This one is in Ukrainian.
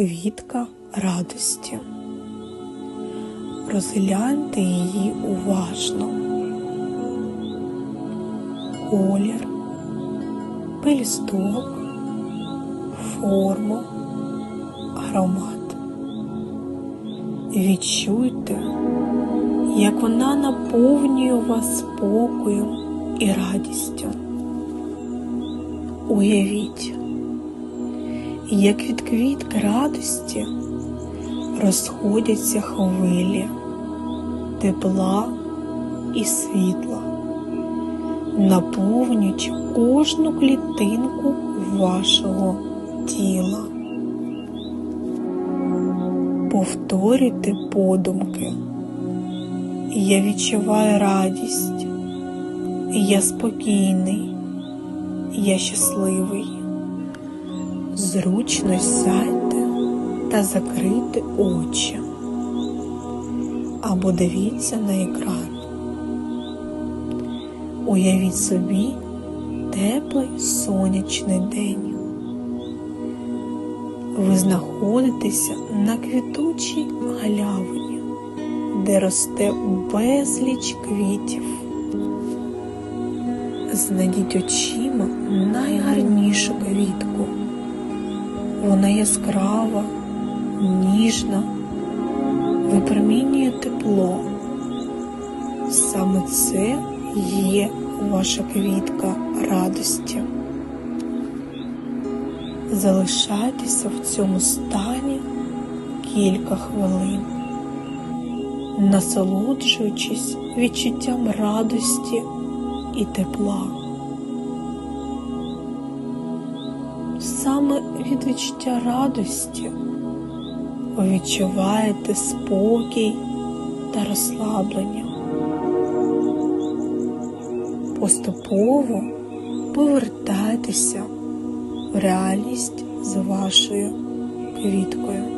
Квітка радості. Розгляньте її уважно. Колір, пелісток, форму, аромат. Відчуйте, як вона наповнює вас спокоєм і радістю. Уявіть, як від квітки радості розходяться хвилі тепла і світла, наповнюючи кожну клітинку вашого тіла. Повторюйте подумки. Я відчуваю радість, я спокійний, я щасливий. Зручно сядьте та закрийте очі або дивіться на екран. Уявіть собі теплий сонячний день. Ви знаходитеся на квітучій галявині, де росте безліч квітів. Знайдіть очима найгарнішу квітку. Вона яскрава, ніжна, випромінює тепло. Саме це є ваша квітка радості. Залишайтеся в цьому стані кілька хвилин, насолоджуючись відчуттям радості і тепла. Саме від відчуття радості ви відчуваєте спокій та розслаблення. Поступово повертайтеся в реальність з вашою квіткою.